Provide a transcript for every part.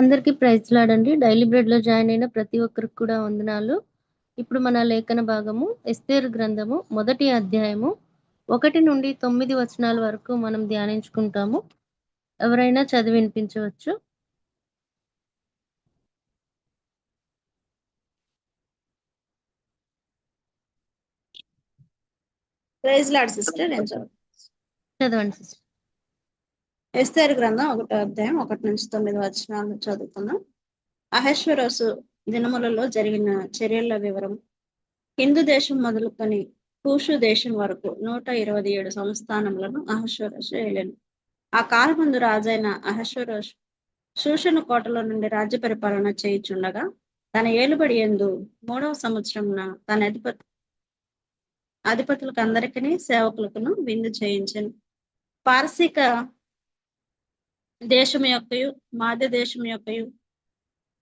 అందరికీ ప్రైజ్ లాడండి. డైలీ బ్రెడ్లో జాయిన్ అయిన ప్రతి ఒక్కరికి కూడా వందనాలు. ఇప్పుడు మన లేఖన భాగము ఎస్తేరు గ్రంథము మొదటి అధ్యాయము ఒకటి నుండి తొమ్మిది వచనాల వరకు మనం ధ్యానించుకుంటాము. ఎవరైనా చదివి వినిపించవచ్చు. ప్రైజ్ లాడ్ సిస్టర్ చదవండి సిస్టర్. ఎస్తేరు గ్రంథం ఒకటో అధ్యాయం ఒకటి నుంచి తొమ్మిది వచనాలు చదువుకున్నాం అహేశ్వరసు దినములలో జరిగిన చర్యల వివరం. హిందూ దేశం మొదలుకొని కూషు దేశం వరకు నూట ఇరవై ఏడు సంస్థానములను అహశ్వరసు ఏలేను. ఆ కాలమందు రాజైన అహశ్వరసు శూషణ కోటలో నుండి రాజ్య పరిపాలన చేయుచుండగా తన ఏలుబడి ఎందు మూడవ సంవత్సరంన తన అధిపతి అధిపతులకు అందరికీ సేవకులకును విందు చేయించను. పార్శిక దేశం యొక్కయు మాధ్య దేశం యొక్కయు.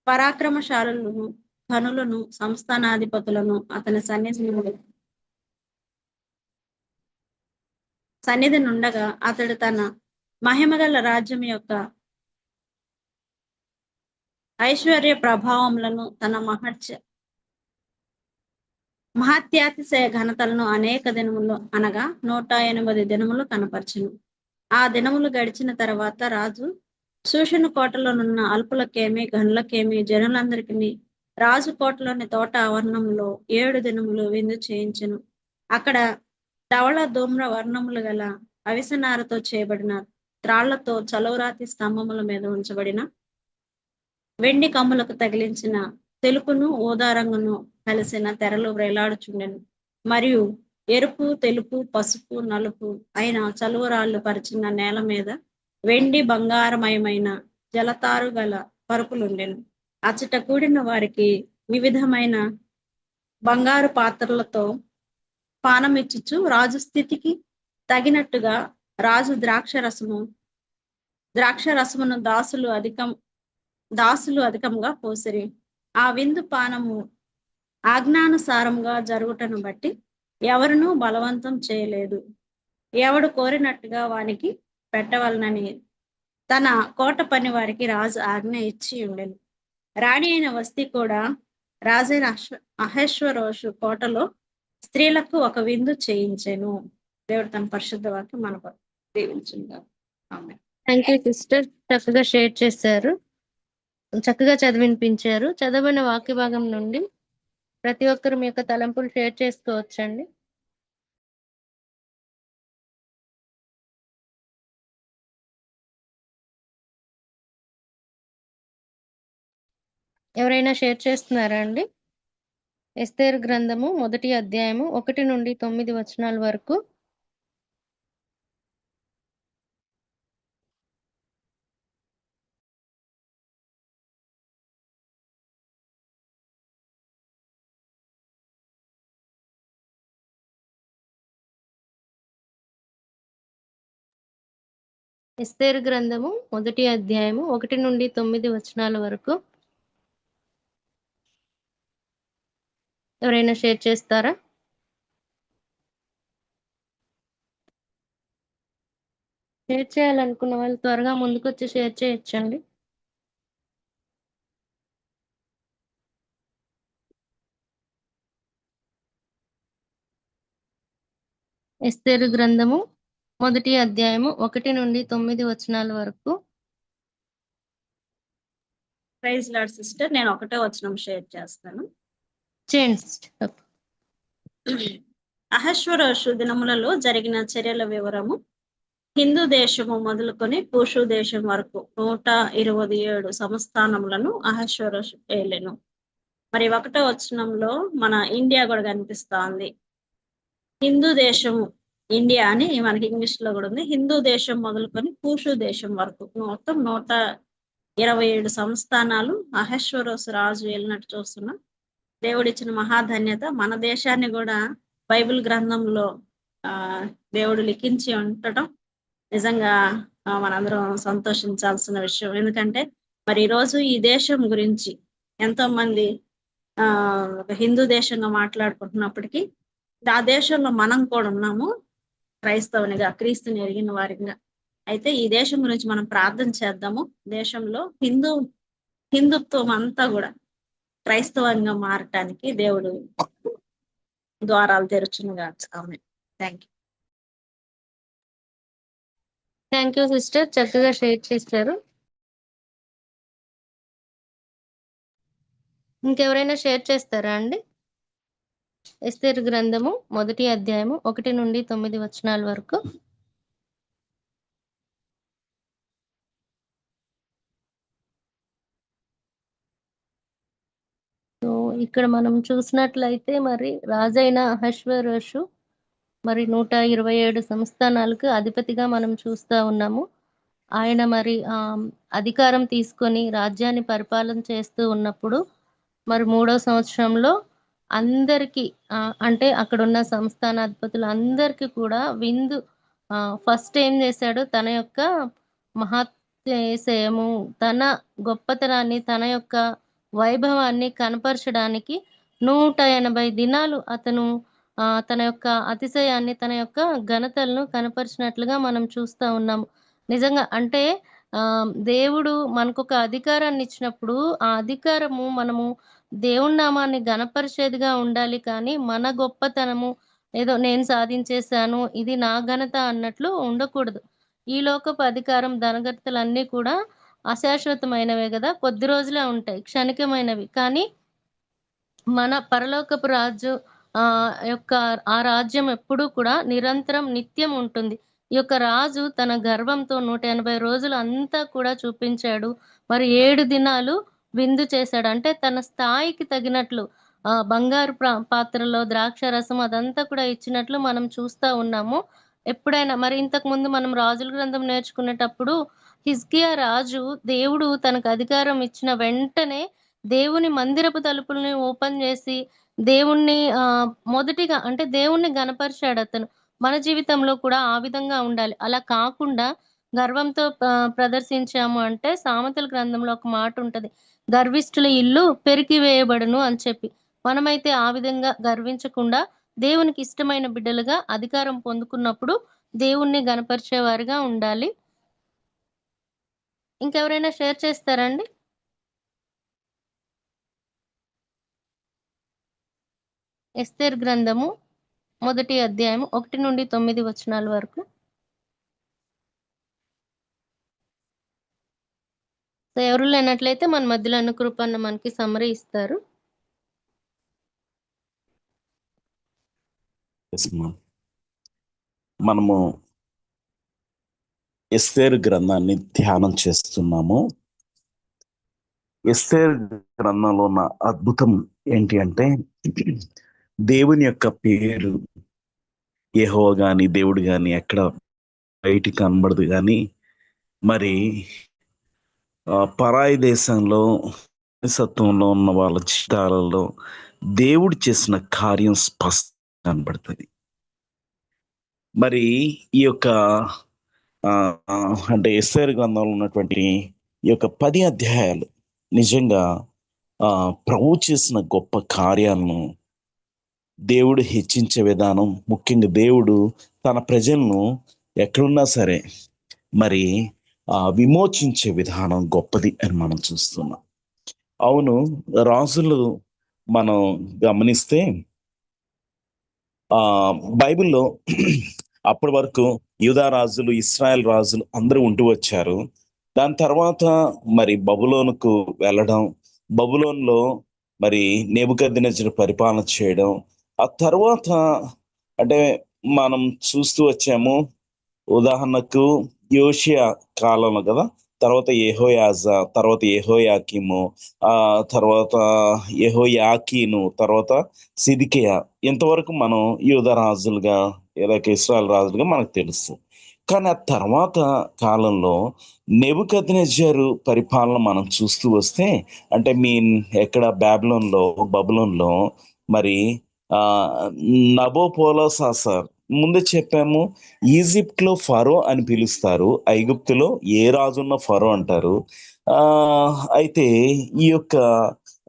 పరాక్రమశాలులను ధనులను సంస్థానాధిపతులను అతని సన్నిధి సన్నిధి నుండగా అతడు తన మహిమగల రాజ్యం యొక్క ఐశ్వర్య ప్రభావములను తన మహర్చ మహత్యాతిశయ ఘనతలను అనేక దినములు అనగా నూట ఎనిమిది దినములు కనపరచును. ఆ దినములు గడిచిన తర్వాత రాజు సూషణ కోటలోనున్న అల్పులకేమి గనులకేమి జనులందరికీ రాజు కోటలోని తోట ఆవరణంలో ఏడు దినములు విందు చేయించెను. అక్కడ ధవళ ధూమ్ర వర్ణములు గల అవిసనారతో చేయబడిన త్రాళ్ళతో చలవరాతి స్తంభముల మీద ఉంచబడిన వెండి కమ్ములకు తగిలించిన తెలుపును ఊదారంగును కలిసిన తెరలు వేలాడుచుండెను. మరియు ఎరుపు తెలుపు పసుపు నలుపు అయిన చలువరాళ్ళు పరిచిన నేల మీద వెండి బంగారమయమైన జలతారు గల పరుపులుండెను. అచ్చట కూడిన వారికి వివిధమైన బంగారు పాత్రలతో పానమిచ్చుచు రాజు స్థితికి తగినట్టుగా రాజు ద్రాక్ష రసము ద్రాక్ష రసమును దాసులు అధికం దాసులు అధికంగా పోసిరి. ఆ విందు పానము ఆజ్ఞానుసారంగా జరుగుటను బట్టి ఎవరునూ బలవంతం చేయలేదు. ఎవడు కోరినట్టుగా వానికి పెట్టవలనని తన కోట పని వారికి రాజు ఆజ్ఞ ఇచ్చి ఉండెను. రాణి అయిన వస్తి కూడా రాజైన మహేశ్వరోషు కోటలో స్త్రీలకు ఒక విందు చేయించాను. దేవుడు తన పరిశుద్ధ వాక్యం మన దీవించుగా థ్యాంక్ యూ సిస్టర్ చక్కగా షేర్ చేశారు. చక్కగా చదివినిపించారు. చదవని వాక్య భాగం నుండి ప్రతి ఒక్కరు మీ యొక్క తలంపులు షేర్ చేసుకోవచ్చండి. ఎవరైనా షేర్ చేస్తున్నారా అండి? ఎస్తేర్ గ్రంథము మొదటి అధ్యాయము ఒకటి నుండి తొమ్మిది వచనాల వరకు ఎస్తేరు గ్రంథము మొదటి అధ్యాయము ఒకటి నుండి తొమ్మిది వచనాల వరకు. ఎవరైనా షేర్ చేస్తారా? షేర్ చేయాలనుకున్న వాళ్ళు త్వరగా ముందుకొచ్చి షేర్ చేయొచ్చండి. ఎస్తేరు గ్రంథము మొదటి అధ్యాయము ఒకటి నుండి తొమ్మిది వచనాల వరకు. ప్రైజ్ లాడ్ సిస్టర్ నేను ఒకటే వచనం షేర్ చేస్తాను. చేయండి. అహశ్వరోషు దినములలో జరిగిన చర్యల వివరము. హిందూ దేశము మొదలుకొని పూషు దేశం వరకు నూట ఇరవై ఏడు సంస్థానములను అహశ్వరోషు ఏలెను. మరి ఒకటో వచనంలో మన ఇండియా కూడా కనిపిస్తోంది హిందూ దేశము ఇండియా అని మనకి ఇంగ్లీష్లో కూడా ఉంది. హిందూ దేశం మొదలుకొని కూషు దేశం వరకు మొత్తం నూట ఇరవై ఏడు సంస్థానాలు అహశ్వరోసు రాజు వెళ్ళినట్టు చూస్తున్నాం. దేవుడిచ్చిన మహాధన్యత మన దేశాన్ని కూడా బైబిల్ గ్రంథంలో ఆ దేవుడు లిఖించి ఉండటం నిజంగా మనందరం సంతోషించాల్సిన విషయం. ఎందుకంటే మరి ఈరోజు ఈ దేశం గురించి ఎంతో మంది ఆ ఒక హిందూ దేశంగా మాట్లాడుకుంటున్నప్పటికీ ఆ దేశంలో మనం కూడా ఉన్నాము. క్రైస్తవునిగా క్రీస్తుని ఎరిగిన వారిగా. అయితే ఈ దేశం గురించి మనం ప్రార్థన చేద్దాము. దేశంలో హిందూ హిందుత్వం అంతా కూడా క్రైస్తవంగా మారటానికి దేవుడు ద్వారాలు తెరుచునుగా ఆమె thank you. Thank you sister. చక్కగా షేర్ చేశారు. ఇంకెవరైనా షేర్ చేస్తారా అండి? ఎస్తేరు గ్రంథము మొదటి అధ్యాయము ఒకటి నుండి తొమ్మిది వచనాల వరకు. సో ఇక్కడ మనం చూసినట్లయితే మరి రాజైన అహశ్వరోషు మరి నూట ఇరవై ఏడు సంస్థానాలకు అధిపతిగా మనం చూస్తా ఉన్నాము. ఆయన మరి ఆ అధికారం తీసుకొని రాజ్యాన్ని పరిపాలన చేస్తూ ఉన్నప్పుడు మరి మూడో సంవత్సరంలో అందరికీ అంటే అక్కడ ఉన్న సంస్థానాధిపతులు అందరికీ కూడా విందు ఫస్ట్ ఏం చేశాడు? తన యొక్క మహాత్యము తన గొప్పతనాన్ని తన యొక్క వైభవాన్ని కనపరచడానికి నూట ఎనభై దినాలు అతను తన యొక్క అతిశయాన్ని తన యొక్క ఘనతలను కనపరిచినట్లుగా మనం చూస్తూ ఉన్నాము. నిజంగా అంటే దేవుడు మనకు ఒక అధికారాన్ని ఇచ్చినప్పుడు ఆ అధికారము మనము దేవుని నామాన్ని గణపరిచేదిగా ఉండాలి కానీ మన గొప్పతనము ఏదో నేను సాధించేశాను ఇది నా ఘనత అన్నట్లు ఉండకూడదు. ఈ లోకపు అధికారం ధనగర్తలు అన్నీ కూడా అశాశ్వతమైనవే కదా? కొద్ది రోజులే ఉంటాయి క్షణికమైనవి. కానీ మన పరలోకపు రాజు ఆ యొక్క ఆ రాజ్యం ఎప్పుడూ కూడా నిరంతరం నిత్యం ఉంటుంది. ఈ యొక్క రాజు తన గర్వంతో నూట ఎనభై రోజులు అంతా కూడా చూపించాడు. మరి ఏడు దినాలు విందు చేశాడు అంటే తన స్థాయికి తగినట్లు ఆ బంగారు ప్రా- పాత్రలో ద్రాక్ష రసం అదంతా కూడా ఇచ్చినట్లు మనం చూస్తా ఉన్నాము. ఎప్పుడైనా మరి ఇంతకు ముందు మనం రాజుల గ్రంథం నేర్చుకునేటప్పుడు హిజ్కియా రాజు దేవుడు తనకు అధికారం ఇచ్చిన వెంటనే దేవుని మందిరపు తలుపుల్ని ఓపెన్ చేసి దేవుణ్ణి ఆ మొదటిగా అంటే దేవుణ్ణి గనపరిచాడు అతను. మన జీవితంలో కూడా ఆ విధంగా ఉండాలి. అలా కాకుండా గర్వంతో ప్రదర్శించాము అంటే సామెతల గ్రంథంలో ఒక మాట ఉంటది. గర్విష్ఠుల ఇల్లు పెరికివేయబడును అని చెప్పి. మనమైతే ఆ విధంగా గర్వించకుండా దేవునికి ఇష్టమైన బిడ్డలుగా అధికారం పొందుకున్నప్పుడు దేవుణ్ణి గనపరిచేవారుగా ఉండాలి. ఇంకెవరైనా షేర్ చేస్తారండి ఎస్తేర్ గ్రంథము మొదటి అధ్యాయం ఒకటి నుండి తొమ్మిది వచనాల వరకు. సో ఎవరు లేనట్లయితే మన మధ్యలో అనుకృప అన్న మనకి సమరీ ఇస్తారు. మనము ఎస్తేర్ గ్రంథాన్ని ధ్యానం చేస్తున్నాము. ఎస్తేర్ గ్రంథంలో ఉన్న అద్భుతం ఏంటి అంటే దేవుని యొక్క పేరు ఏహో గాని దేవుడు గాని ఎక్కడ బయటికి కనబడదు కానీ మరి పరాయి దేశంలో సత్వంలో ఉన్న వాళ్ళ జీవితాలలో దేవుడు చేసిన కార్యం స్పష్టం కనబడుతుంది. మరి ఈ యొక్క అంటే ఎస్ఐర్ గ్రంథంలో ఉన్నటువంటి ఈ యొక్క పది అధ్యాయాలు నిజంగా ప్రభు చేసిన గొప్ప కార్యాలను దేవుడు హెచ్చించే విధానం ముఖ్యంగా దేవుడు తన ప్రజలను ఎక్కడున్నా సరే మరి విమోచించే విధానం గొప్పది అని మనం చూస్తున్నాం. అవును రాజులు మనం గమనిస్తే ఆ బైబిల్లో అప్పటి వరకు యూదా రాజులు ఇస్రాయల్ రాజులు అందరూ ఉంటూ వచ్చారు. దాని తర్వాత మరి బబులోనుకు వెళ్ళడం బబులోన్లో మరి నేబుకద్దినజరు పరిపాలన చేయడం ఆ తర్వాత అంటే మనం చూస్తూ వచ్చాము ఉదాహరణకు యోషియా కాలంలో కదా తర్వాత యెహోయాజ తర్వాత యహోయాకిము ఆ తర్వాత యెహోయాకీను తర్వాత సిదికియా. ఇంతవరకు మనం యూధ రాజులుగా లేక ఇస్రాయల్ రాజులుగా మనకు తెలుసు. కానీ ఆ తర్వాత కాలంలో నెబుకద్నెజరు పరిపాలన మనం చూస్తూ వస్తే అంటే మీన్ ఎక్కడ బ్యాబిలోన్లో బబులోన్లో మరి నబోపోలోసా నబోపోలో సాసర్ ముందే చెప్పాము ఈజిప్ట్లో ఫరో అని పిలుస్తారు ఐగుప్తులో ఏ రాజున్న ఫరో అంటారు. ఆ అయితే ఈ యొక్క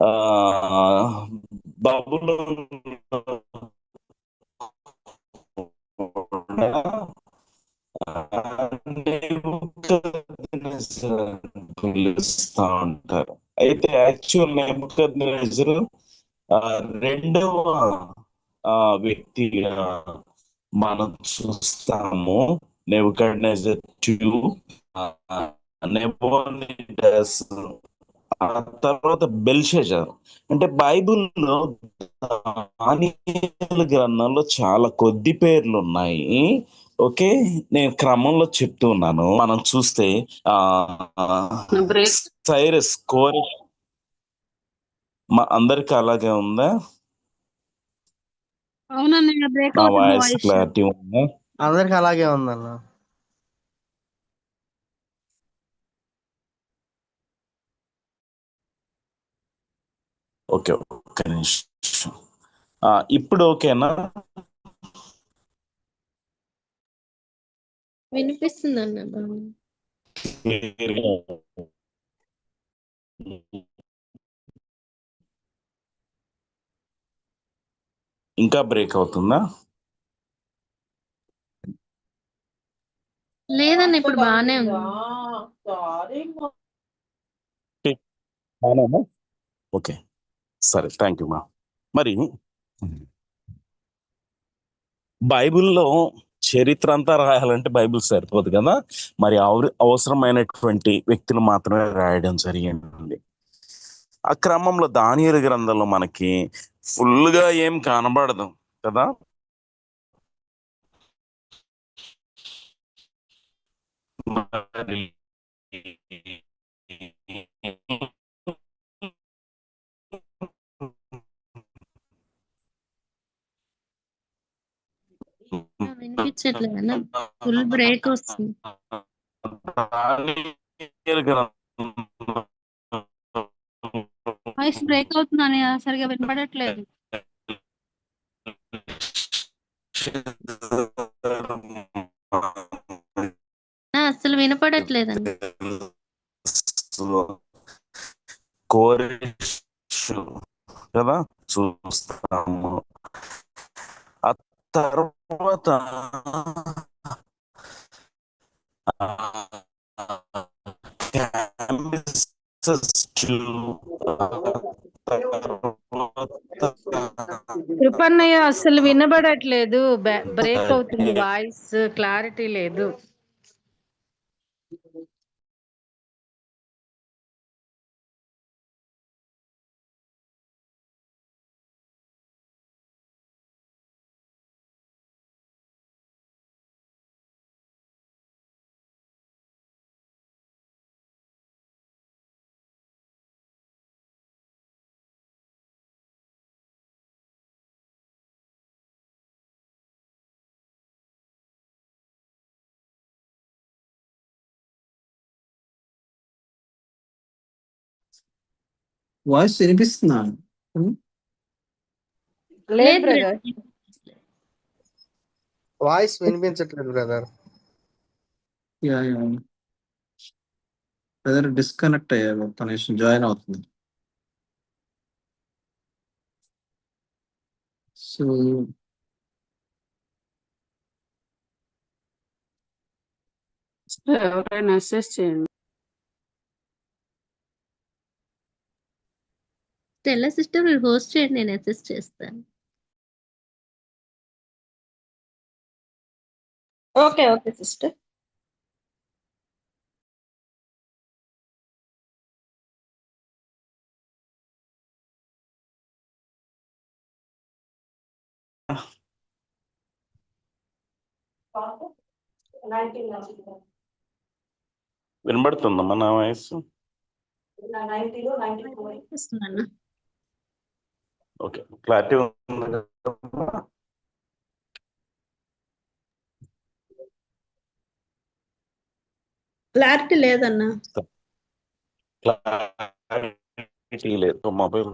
ఆ పిలుస్తా ఉంటారు అయితే యాక్చువల్ నెబుకద్నెజరు రెండవ వ్యక్తిగా మనం చూస్తాము నెబుకడ్నెజర్ టూ నెబోనిడస్ ఆ తర్వాత బెల్షజర్. అంటే బైబిల్లో దానియేలు గ్రంథంలో చాలా కొద్ది పేర్లు ఉన్నాయి ఓకే? నేను క్రమంలో చెప్తూ ఉన్నాను. మనం చూస్తే ఆ సైరస్ కోరెష్ మా అందరికి అలాగే ఉందా? అవునన్నయ్య బ్రేక్ నా అవుతుంది వాయిస్ వాయిస్ క్లారిటీ ఉందా? అందరికి అలాగే ఉందన్న. ఓకే ఒక్క నిమిషం. ఆ, ఇప్పుడు ఓకేనా? వినిపిస్తుంది అన్న బాగా ఇంకా బ్రేక్ అవుతుందా? లేదన్న ఇప్పుడు బాగానే ఉంది. ఓకే. సరే థ్యాంక్ యూ మా మరి బైబిల్లో చరిత్ర అంతా రాయాలంటే బైబిల్ సరిపోదు కదా? మరి అవ- అవసరమైనటువంటి వ్యక్తులు మాత్రమే రాయడం జరిగింది. ఆ క్రమంలో దానియేలు గ్రంథంలో మనకి full గా ఏం కనబడదు కదా? మరి వినిపించట్లేదు అన్న ఫుల్ బ్రేక్ వస్తుంది దానియేలు గ్రంథం వాయిస్ బ్రేక్ అవుతుందని సరిగా వినపడట్లేదు. అసలు వినపడట్లేదండి. కోరేషు కదా? చూస్తా ఆ తర్వాత ఆ, Cambyses two, ఆ తర్వాత కృపన్నయ్య అసలు వినబడట్లేదు. బ్రేక్ అవుతుంది వాయిస్ క్లారిటీ లేదు. వాయిస్ వినిపిస్తుందా లేదు లేదు. బ్రదర్. వాయిస్ వినిపించట్లేదు brother. Yeah yeah. Brother disconnect అయ్యారు ఒక్క నిమిషం. జాయిన్ అవుతుంది. సో ఎవరైనా అసెస్ చేయండి. తెల్ల సిస్టర్ మీరు హోస్ట్ చేయండి నేను అసెస్ట్ చేస్తాను. Okay okay sister. వినబడుతుందమ్మా నా వయసు? వినిపిస్తుంది అన్న ఓకే క్లారిటీ ఉంది కదా? క్లారిటీ లేదన్నా క్లారిటీ లేదు మొబైల్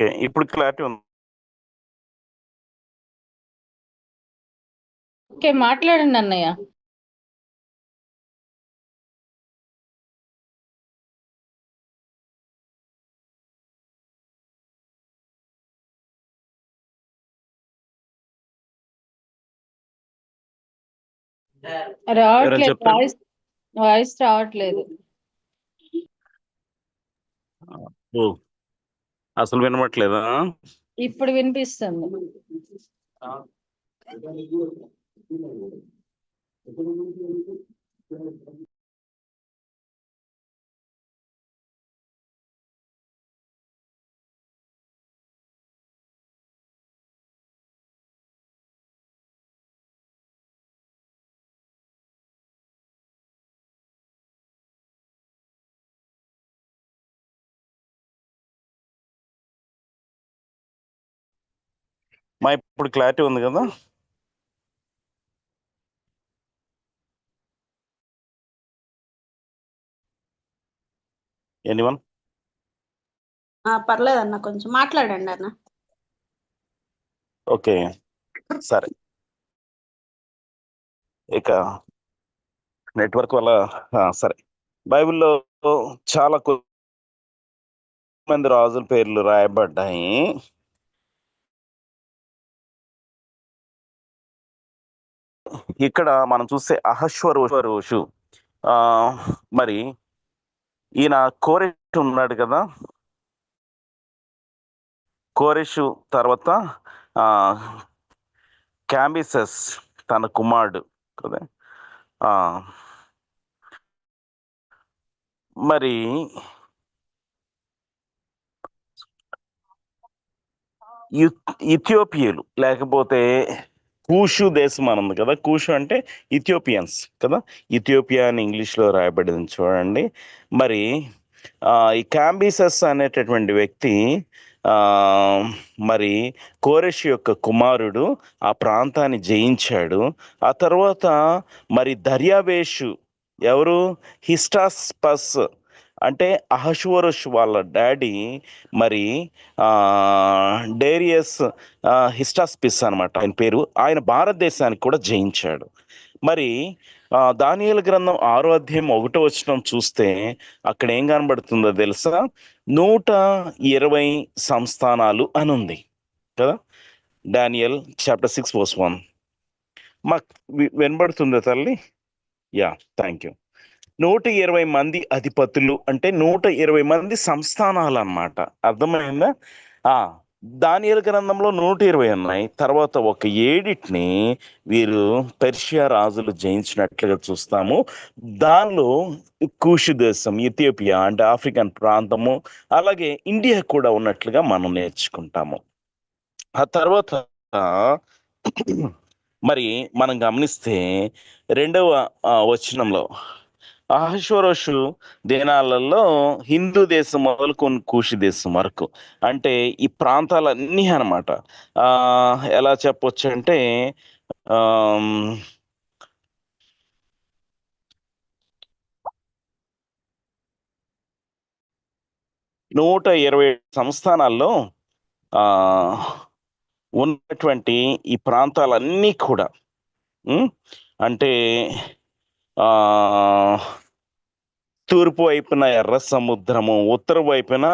ఓకే. ఇప్పుడు క్లారిటీ ఉంది? ఓకే. మాట్లాడండి అన్నయ్య. రావట్లేదు. వాయిస్ వాయిస్ రావట్లేదు. అసలు వినబట్లేదా ఇప్పుడు వినిపిస్తుంది. మా ఇప్పుడు క్లారిటీ ఉంది కదా? ఎనీవన్ ఆ, పర్లేదన్న కొంచెం మాట్లాడండి అన్న. ఓకే సరే. ఇక నెట్వర్క్ వల్ల సరే. బైబిల్లో చాలా మంది రాజుల పేర్లు రాయబడ్డాయి. ఇక్కడ మనం చూస్తే అహశ్వరోషు. ఆ మరి ఈయన కోరెష్ ఉన్నాడు కదా? కోరెషు తర్వాత ఆ క్యాంబిసస్ తన కుమారుడు కదా? ఆ మరి ఇథియోపియలు లేకపోతే కూషు దేశం అనంది కదా. కూషు అంటే ఇథియోపియన్స్ కదా. ఇథియోపియా అని ఇంగ్లీష్లో రాయబడింది చూడండి. మరి ఈ క్యాంబీసస్ అనేటటువంటి వ్యక్తి మరి కోరెష్ యొక్క కుమారుడు ఆ ప్రాంతాన్ని జయించాడు. ఆ తర్వాత మరి దర్యావేషు ఎవరు? హిస్టాస్పస్ అంటే అహశ్వరష్ వాళ్ళ డాడీ మరి డేరియస్ హిస్టాస్పిస్ అనమాట ఆయన పేరు. ఆయన భారతదేశానికి కూడా జయించాడు. మరి దానియల గ్రంథం ఆరో అధ్యాయం ఒకటో వచ్చిన చూస్తే అక్కడ ఏం కనబడుతుందో తెలుసా? నూట ఇరవై సంస్థానాలు అని ఉంది కదా? Daniel chapter six verse one. మాకు వినబడుతుందా తల్లి? యా థ్యాంక్ యూ నూట ఇరవై మంది అధిపతులు అంటే నూట ఇరవై మంది సంస్థానాలు అన్నమాట అర్థమైందా? ఆ దానియల గ్రంథంలో నూట ఇరవై ఉన్నాయి. తర్వాత ఒక ఏడిటిని వీరు పెర్షియా రాజులు జయించినట్లుగా చూస్తాము. దానిలో కూషు దేశం ఇథియోపియా అంటే ఆఫ్రికన్ ప్రాంతము అలాగే ఇండియా కూడా ఉన్నట్లుగా మనం నేర్చుకుంటాము. ఆ తర్వాత మరి మనం గమనిస్తే రెండవ వచనంలో అహశ్వరోషు దేనాలలో హిందూ దేశం మొదలుకొని కూషి దేశం వరకు. అంటే ఈ ప్రాంతాలన్నీ అనమాట ఎలా చెప్పొచ్చు అంటే నూట ఇరవై సంస్థానాల్లో ఆ ఉన్నటువంటి ఈ ప్రాంతాలన్నీ కూడా అంటే తూర్పు వైపున ఎర్ర సముద్రము ఉత్తర వైపున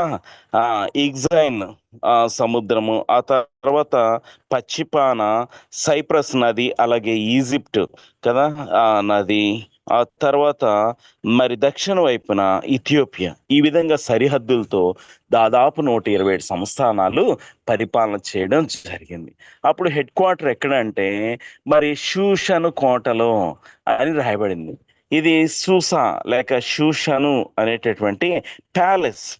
ఇగ్జైన్ ఆ సముద్రము ఆ తర్వాత పశ్చిపాన సైప్రస్ నది అలాగే ఈజిప్ట్ కదా ఆ నది. ఆ తర్వాత మరి దక్షిణ వైపున ఇథియోపియా. ఈ విధంగా సరిహద్దులతో దాదాపు నూట ఇరవై ఏడు సంస్థానాలు పరిపాలన చేయడం జరిగింది. అప్పుడు హెడ్ క్వార్టర్ ఎక్కడంటే మరి షూషను కోటలో అని రాయబడింది. ఇది సూసా లేక షూషను అనేటటువంటి ప్యాలెస్.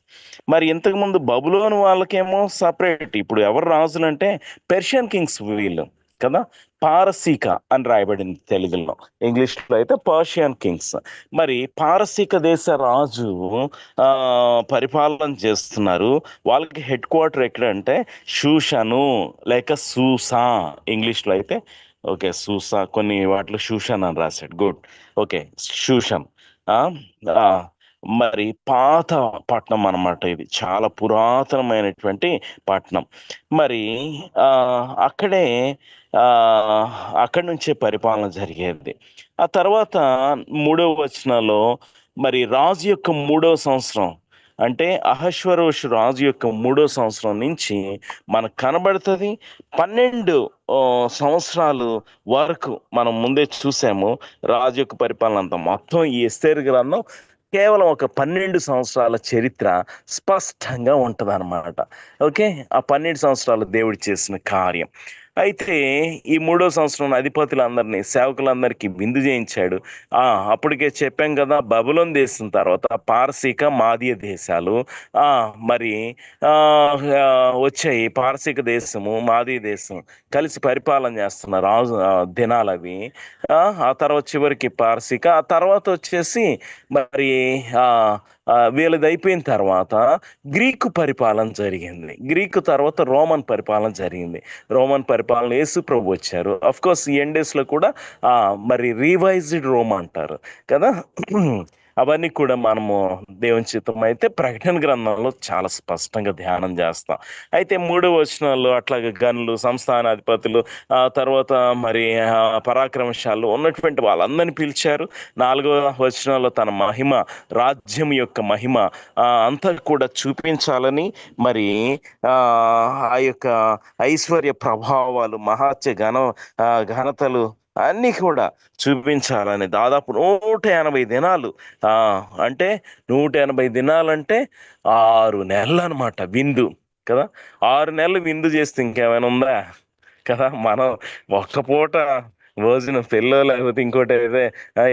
మరి ఇంతకుముందు బబులోను వాళ్ళకేమో సపరేట్. ఇప్పుడు ఎవరు రాజులు అంటే పెర్షియన్ కింగ్స్ వీళ్ళు కదా. పారసీక అని రాయబడింది తెలుగులో. ఇంగ్లీష్లో అయితే పర్షియన్ కింగ్స్. మరి పారసీక దేశ రాజు ఆ పరిపాలన చేస్తున్నారు. వాళ్ళకి హెడ్ క్వార్టర్ ఎక్కడంటే షూషను లేక సూసా. ఇంగ్లీష్లో అయితే ఓకే సూసా. కొన్ని వాటిలో షూషన్ అని రాశాడు. గుడ్. Okay Shushan. ఆ, మరి పాత పట్నం అన్నమాట ఇది. చాలా పురాతనమైనటువంటి పట్నం. మరి ఆ అక్కడే అక్కడి నుంచే పరిపాలన జరిగేది. ఆ తర్వాత మూడవ వచనంలో మరి రాజు యొక్క మూడవ సంవత్సరం అంటే అహశ్వరోష్ రాజు యొక్క మూడో సంవత్సరం నుంచి మనకు కనబడుతుంది. పన్నెండు సంవత్సరాలు వరకు మనం ముందే చూసాము రాజు యొక్క పరిపాలన అంతా. మొత్తం ఈ ఎస్తేరు గ్రంథం కేవలం ఒక పన్నెండు సంవత్సరాల చరిత్ర స్పష్టంగా ఉంటదన్నమాట. ఓకే? ఆ పన్నెండు సంవత్సరాలు దేవుడు చేసిన కార్యం. అయితే ఈ మూడో సంవత్సరం అధిపతులందరినీ సేవకులందరికీ విందు చేయించాడు. ఆ అప్పటికే చెప్పాం కదా బబులోన్ దేశం తర్వాత పార్సిక మాదీయ దేశాలు. ఆ మరి వచ్చాయి పార్సిక దేశము మాదీయ దేశం కలిసి పరిపాలన చేస్తున్న రాజు దినాలు అవి. ఆ తర్వాత చివరికి పార్సిక ఆ తర్వాత వచ్చేసి మరి ఆ, వీళ్ళది అయిపోయిన తర్వాత గ్రీకు పరిపాలన జరిగింది. గ్రీకు తర్వాత రోమన్ పరిపాలన జరిగింది. రోమన్ పరిపాలన యేసు ప్రభు వచ్చారు. అఫ్ కోర్స్ కూడా మరి రివైజ్డ్ రోమ్ అంటారు కదా? అవన్నీ కూడా మనము దేవుని చిత్తం అయితే ప్రకటన గ్రంథంలో చాలా స్పష్టంగా ధ్యానం చేస్తాం. అయితే మూడో వచనాల్లో అట్లాగే గనులు సంస్థానాధిపతులు ఆ తర్వాత మరి పరాక్రమశాలు ఉన్నటువంటి వాళ్ళందరినీ పిలిచారు. నాలుగో వచనంలో తన మహిమ రాజ్యం యొక్క మహిమ అంతా కూడా చూపించాలని మరి ఆ యొక్క ఐశ్వర్య ప్రభావాలు మహాత్య ఘన ఘనతలు అన్నీ కూడా చూపించాలని దాదాపు నూట ఎనభై దినాలు. అంటే నూట ఎనభై దినాలంటే ఆరు నెలలు అనమాట విందు కదా? ఆరు నెలలు విందు చేస్తే ఇంకేమైనా ఉందా? కదా? మనం ఒక్క పూట భోజనం పెళ్ళో లేకపోతే ఇంకోటి అయితే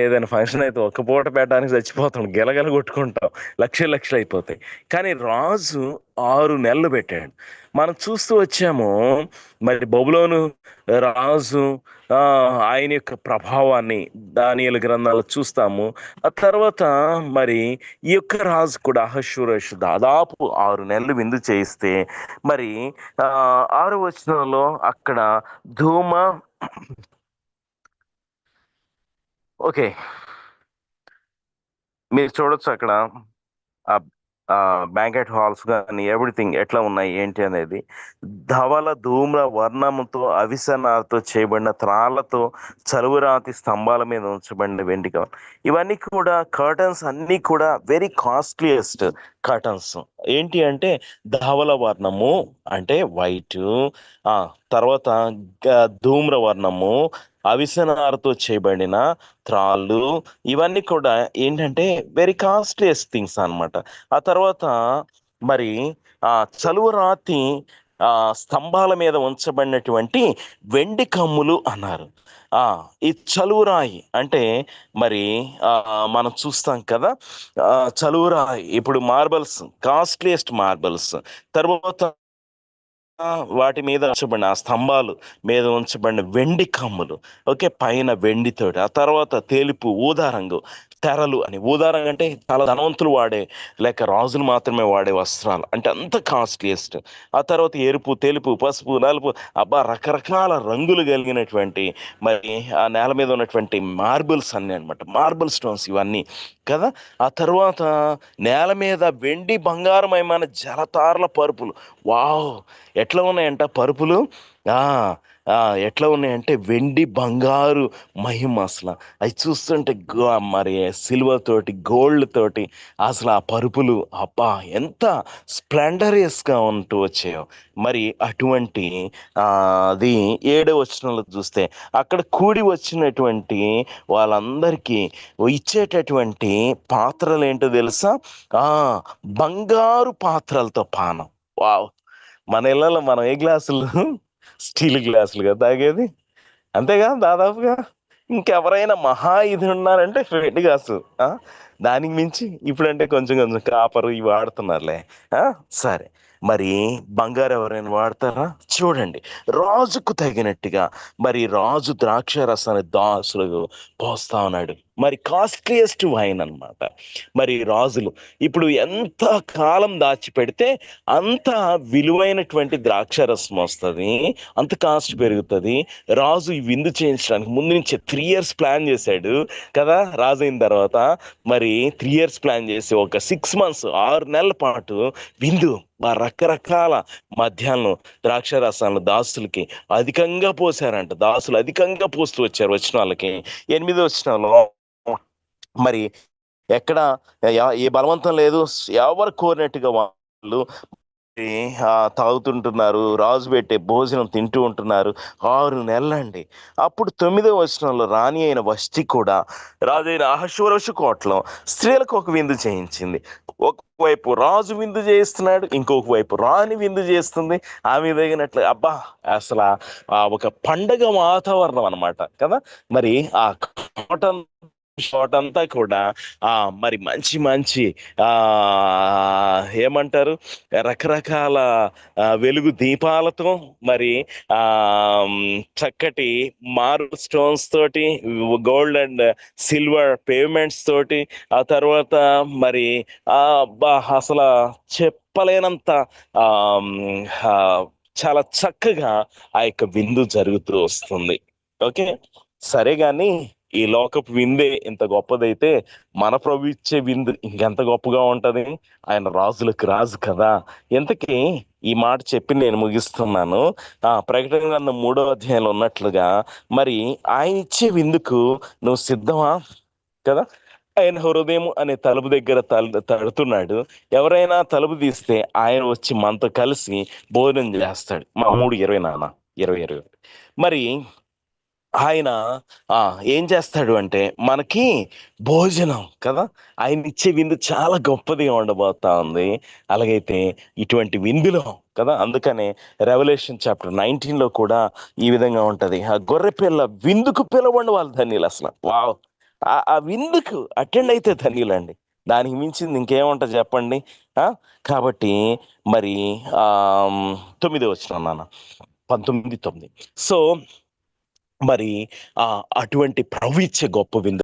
ఏదైనా ఫంక్షన్ అయితే ఒక్క పూట పెట్టడానికి చచ్చిపోతాం గెలగెల కొట్టుకుంటాం. లక్ష లక్షలు అయిపోతాయి. కానీ రాజు ఆరు నెలలు పెట్టాడు. మనం చూస్తూ వచ్చాము మరి బబులోను రాజు ఆయన యొక్క ప్రభావాన్ని దానియల గ్రంథాలు చూస్తాము. ఆ తర్వాత మరి ఈ యొక్క రాజు కూడా అహశ్వరష్ దాదాపు ఆరు నెలలు విందు చేయిస్తే మరి ఆరు వచనంలో అక్కడ ధూమ ఓకే. మీరు చూడొచ్చు అక్కడ. ఆ బ్యాంకెట్ హాల్స్ కానీ ఎవ్రీథింగ్ ఎట్లా ఉన్నాయి ఏంటి అనేది. ధవల ధూమ్ర వర్ణముతో అవిసనాలతో చేయబడిన త్రాళ్ళతో చలువురాతి స్తంభాల మీద ఉంచబడిన వెండి కవర్. ఇవన్నీ కూడా కర్టన్స్ అన్నీ కూడా వెరీ కాస్ట్లీయెస్ట్ కర్టన్స్ ఏంటి అంటే ధవల వర్ణము అంటే వైట్ తర్వాత ధూమ్ర వర్ణము అవిసనారతో చేయబడిన త్రాళ్ళు ఇవన్నీ కూడా ఏంటంటే వెరీ కాస్ట్లియస్ థింగ్స్ అన్నమాట. ఆ తర్వాత మరి ఆ చలువరాతి ఆ స్తంభాల మీద ఉంచబడినటువంటి వెండి కమ్ములు అన్నారు. ఆ ఈ చలువురాయి అంటే మరి మనం చూస్తాం కదా చలువురాయి ఇప్పుడు మార్బల్స్ కాస్ట్లీయెస్ట్ మార్బల్స్ తర్వాత వాటి మీద ఉంచబడిన ఆ స్తంభాలు మీద ఉంచబడిన వెండి కమ్ములు. ఓకే పైన వెండితోటి ఆ తర్వాత తెలుపు ఊదా రంగు తెరలు అని. ఊదా అంటే చాలా ధనవంతులు వాడే లేక రాజులు మాత్రమే వాడే వస్త్రాలు. అంటే అంత కాస్ట్లీయెస్ట్. ఆ తర్వాత ఎరుపు తెలుపు పసుపు నలుపు అబ్బా! రకరకాల రంగులు కలిగినటువంటి మరి ఆ నేల మీద ఉన్నటువంటి మార్బుల్స్ అన్నీ అనమాట మార్బుల్ స్టోన్స్ ఇవన్నీ. కదా? ఆ తర్వాత నేల మీద వెండి బంగారమయమైన జలతారల పరుపులు. వావ్! ఎట్లా ఉన్నాయంట పరుపులు? ఆ! ఎట్లా ఉన్నాయంటే వెండి బంగారు మహిమ అసలు అవి చూస్తుంటే గో- మరి సిల్వర్ తోటి గోల్డ్ తోటి అసలు ఆ పరుపులు అబ్బా ఎంత స్ప్లెండరియస్గా ఉంటూ వచ్చాయో. మరి అటువంటి అది ఏడో వచనంలో చూస్తే అక్కడ కూడి వచ్చినటువంటి వాళ్ళందరికీ ఇచ్చేటటువంటి పాత్రలు ఏంటో తెలుసా? బంగారు పాత్రలతో పానం. వావ్! మన ఇళ్ళలో మనం ఏ గ్లాసులు? స్టీల్ గ్లాసులుగా తాగేది. అంతేగా దాదాపుగా ఇంకెవరైనా మహా ఇది ఉన్నారంటే వెండి గ్లాసు దానికి మించి ఇప్పుడంటే కొంచెం కొంచెం కాపరు ఇవి వాడుతున్నారులే. ఆ? సరే. మరి బంగారు ఎవరైనా వాడతారా? చూడండి. రాజుకు తగినట్టుగా మరి రాజు ద్రాక్ష రసాన్ని దాసులకు పోస్తా ఉన్నాడు. మరి కాస్ట్లీయెస్ట్ వైన్ అన్నమాట మరి రాజులు ఇప్పుడు ఎంత కాలం దాచిపెడితే అంత విలువైనటువంటి ద్రాక్ష రసం వస్తుంది అంత కాస్ట్ పెరుగుతుంది. రాజు ఈ విందు చేయించడానికి ముందు నుంచి త్రీ ఇయర్స్ ప్లాన్ చేశాడు కదా రాజు అయిన తర్వాత. మరి త్రీ ఇయర్స్ ప్లాన్ చేసి ఒక సిక్స్ మంత్స్ ఆరు నెలల పాటు విందు రకరకాల మధ్యాహ్నం ద్రాక్ష రసాలను దాసులకి అధికంగా పోసారంట. దాసులు అధికంగా పోస్తూ వచ్చారు వచ్చిన వాళ్ళకి. ఎనిమిది వచ్చిన మరి ఎక్కడ ఏ బలవంతం లేదు. ఎవరు కోరినట్టుగా వాళ్ళు తాగుతుంటున్నారు. రాజు పెట్టే భోజనం తింటూ ఉంటున్నారు. ఆరు నెలలండి. అప్పుడు తొమ్మిదో వచనంలో రాణి అయిన వస్తి కూడా రాజైన అహశ్వరషు కోటలో స్త్రీలకు ఒక విందు చేయించింది. ఒకవైపు రాజు విందు చేయిస్తున్నాడు ఇంకొక వైపు రాణి విందు చేస్తుంది. ఆమె తగినట్లు అబ్బా అసలు ఆ- ఒక పండగ వాతావరణం అనమాట కదా? మరి ఆ కోట షాట్ అంతా కూడా ఆ మరి మంచి మంచి ఆ ఏమంటారు రకరకాల వెలుగు దీపాలతో మరి ఆ చక్కటి మార్బుల్ స్టోన్స్ తోటి గోల్డ్ అండ్ సిల్వర్ పేమెంట్స్ తోటి ఆ తర్వాత మరి ఆ అబ్బా అసలు చెప్పలేనంత ఆ చాలా చక్కగా ఆ యొక్క విందు జరుగుతూ వస్తుంది. ఓకే? సరే కానీ ఈ లోకపు విందే ఇంత గొప్పదైతే మన ప్రభు ఇచ్చే విందు ఇంకెంత గొప్పగా ఉంటది? ఆయన రాజులకు రాజు కదా. ఇంతకీ ఈ మాట చెప్పి నేను ముగిస్తున్నాను. ఆ ప్రకటన గ్రంథం మూడో అధ్యాయంలో ఉన్నట్లుగా మరి ఆయన ఇచ్చే విందుకు నువ్వు సిద్ధమా? కదా? ఆయన హృదయం అనే తలుపు దగ్గర తల తడుతున్నాడు. ఎవరైనా తలుపు తీస్తే ఆయన వచ్చి మనతో కలిసి భోజనం చేస్తాడు. మా మూడు ఇరవై నాన్న ఇరవై ఇరవై మరి ఆయన ఏం చేస్తాడు అంటే మనకి భోజనం కదా? ఆయన ఇచ్చే విందు చాలా గొప్పదిగా ఉండబోతా ఉంది. అలాగైతే ఇటువంటి విందులో కదా? అందుకనే రెవల్యూషన్ చాప్టర్ నైన్టీన్లో కూడా ఈ విధంగా ఉంటుంది. ఆ గొర్రె పిల్ల విందుకు పిలవండి వాళ్ళు ధన్యులు అసలు. వావ్! ఆ విందుకు అటెండ్ అయితే ధన్యులండి. దానికి మించింది ఇంకేముంటుంది చెప్పండి? కాబట్టి మరి తొమ్మిది వచ్చిన నాన్న. పంతొమ్మిది తొమ్మిది. సో మరి ఆ అటువంటి ప్రవీచ్య గొప్ప విందు